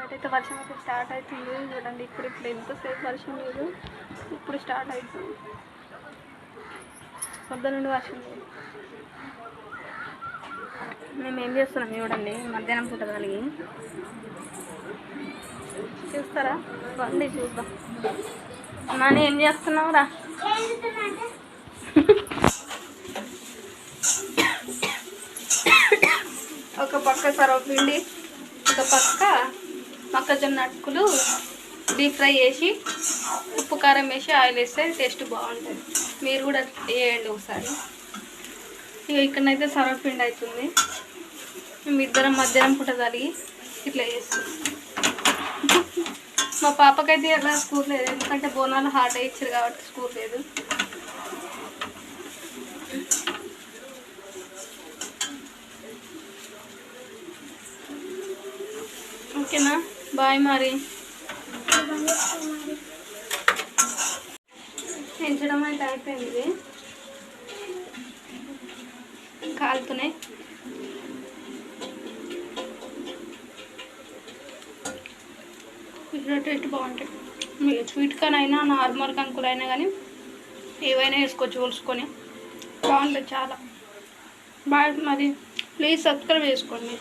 బయటైతే అయితే వర్షం అయితే స్టార్ట్ అవుతుంది చూడండి ఇప్పుడు ఇప్పుడు ఎంతసేపు వర్షం లేదు. ఇప్పుడు స్టార్ట్ అవుతుంది పొద్దు నుండి వర్షం లేదు. మేము ఏం చేస్తున్నాం చూడండి మధ్యాహ్నం పూట కలిగి. చూస్తారా? బండి చూద్దాం. నాని ఏం చేస్తున్నావు? రా. ఒక పక్క సర్వపిండి ఒక పక్క మొక్కజొన్న అటుకులు డీప్ ఫ్రై చేసి ఉప్పు కారం వేసి ఆయిల్ వేస్తే టేస్ట్ బాగుంటుంది. మీరు కూడా వేయండి ఒకసారి. ఇక ఇక్కడనైతే సర్వపిండి అవుతుంది. మేము ఇద్దరం మధ్యాహ్నం పూట కలిగి ఇట్లా చేస్తాం. మా పాపకైతే ఎలా స్కూల్ లేదు. ఎందుకంటే బోనాలు హార్ట్ ఇచ్చారు కాబట్టి స్కూల్ లేదు. ఓకేనా? బాయ్ మరి. పెంచడం అయితే అయిపోయింది కాలుతున్నాయి ఇట్లా టేస్ట్ బాగుంటాయి. మీరు స్వీట్ కాన్ అయినా నార్మల్ కంకులు అయినా కానీ ఏవైనా వేసుకోవచ్చు ఒలుసుకొని. బాగుంటుంది చాలా. బాగా మరి ప్లీజ్ సబ్స్క్రైబ్ చేసుకోండి.